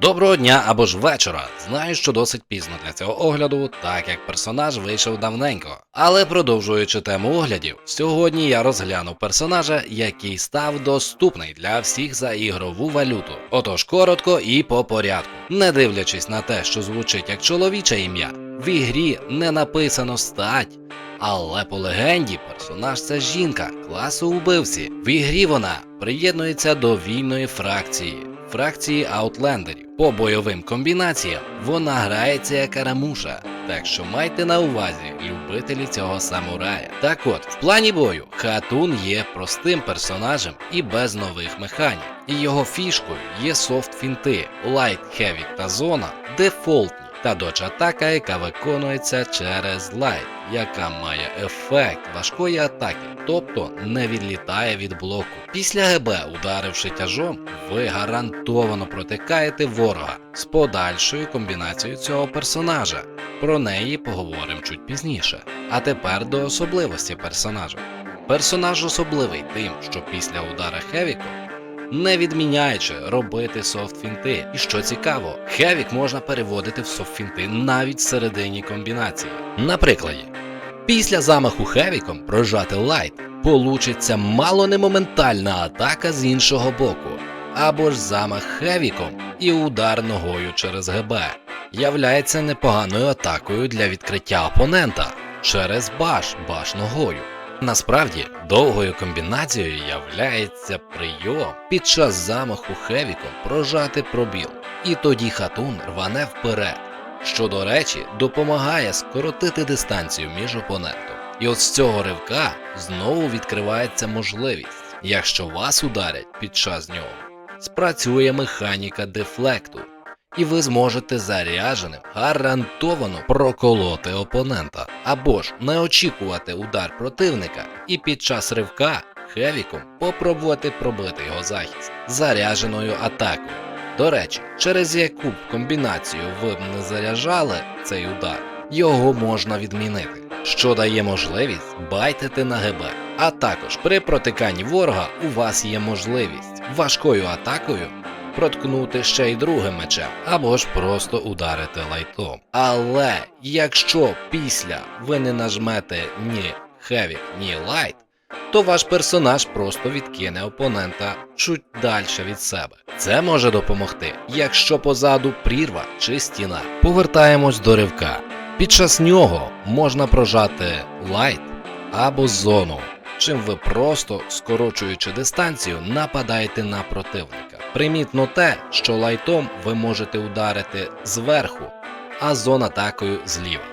Доброго дня або ж вечора. Знаю, що досить пізно для цього огляду, так як персонаж вийшов давненько. Але продовжуючи тему оглядів, сьогодні я розглянув персонажа, який став доступний для всіх за ігрову валюту. Отож, коротко і по порядку. Не дивлячись на те, що звучить як чоловіче ім'я, в ігрі не написано стать. Але по легенді персонаж це жінка класу убивці. В ігрі вона приєднується до вільної фракції, фракції аутлендерів. По бойовим комбінаціям вона грається як арамуша. Так що майте на увазі любителі цього самурая. Так от, в плані бою Хатун є простим персонажем і без нових механік. І його фішкою є софт фінти, лайт, хеві та зона дефолтні та доч атака, яка виконується через лайт, яка має ефект важкої атаки, тобто не відлітає від блоку. Після ГБ, ударивши тяжом, ви гарантовано протикаєте ворога з подальшою комбінацією цього персонажа. Про неї поговоримо чуть пізніше. А тепер до особливості персонажа. Персонаж особливий тим, що після удара Хевіку не відміняючи робити софт-фінти. І що цікаво, Хевік можна переводити в софт-фінти навіть всередині комбінації. На прикладі, після замаху Хевіком прожати лайт получиться мало не моментальна атака з іншого боку, або ж замах Хевіком і удар ногою через ГБ являється непоганою атакою для відкриття опонента через баш баш ногою. Насправді, довгою комбінацією являється прийом під час замаху Хевіком прожати пробіл, і тоді хатун рване вперед, що, до речі, допомагає скоротити дистанцію між опонентом. І от з цього ривка знову відкривається можливість, якщо вас ударять під час нього, спрацює механіка дефлекту, і ви зможете зарядженим гарантовано проколоти опонента, або ж не очікувати удар противника і під час ривка хевіком попробувати пробити його захист зарядженою атакою. До речі, через яку б комбінацію ви б не заряджали цей удар, його можна відмінити, що дає можливість байтити на ГБ. А також при протиканні ворога у вас є можливість важкою атакою проткнути ще й другим мечем, або ж просто ударити лайтом. Але якщо після ви не нажмете ні Хевік, ні лайт, то ваш персонаж просто відкине опонента чуть далі від себе. Це може допомогти, якщо позаду прірва чи стіна. Повертаємось до ривка. Під час нього можна прожати лайт або зону, чим ви просто, скорочуючи дистанцію, нападаєте на противника. Примітно те, що лайтом ви можете ударити зверху, а зон атакою зліва.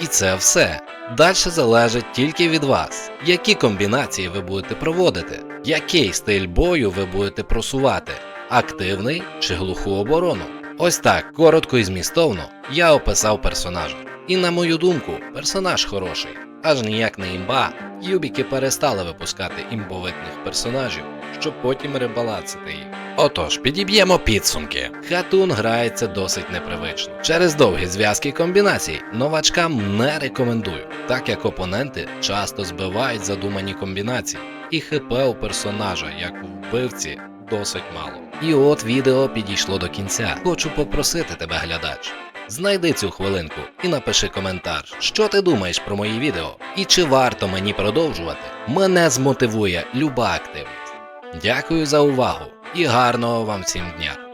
І це все. Далі залежить тільки від вас, які комбінації ви будете проводити, який стиль бою ви будете просувати, активний чи глуху оборону. Ось так, коротко і змістовно, я описав персонажа. І на мою думку, персонаж хороший. Аж ніяк не імба, юбіки перестали випускати імбовитних персонажів, щоб потім ребалансити їх. Отож, підіб'ємо підсумки. Хатун грається досить непривично. Через довгі зв'язки комбінацій новачкам не рекомендую, так як опоненти часто збивають задумані комбінації, і ХП у персонажа, як у вбивці, досить мало. І от відео підійшло до кінця. Хочу попросити тебе, глядач. Знайди цю хвилинку і напиши коментар, що ти думаєш про мої відео, і чи варто мені продовжувати. Мене змотивує люба активність. Дякую за увагу і гарного вам всім дня!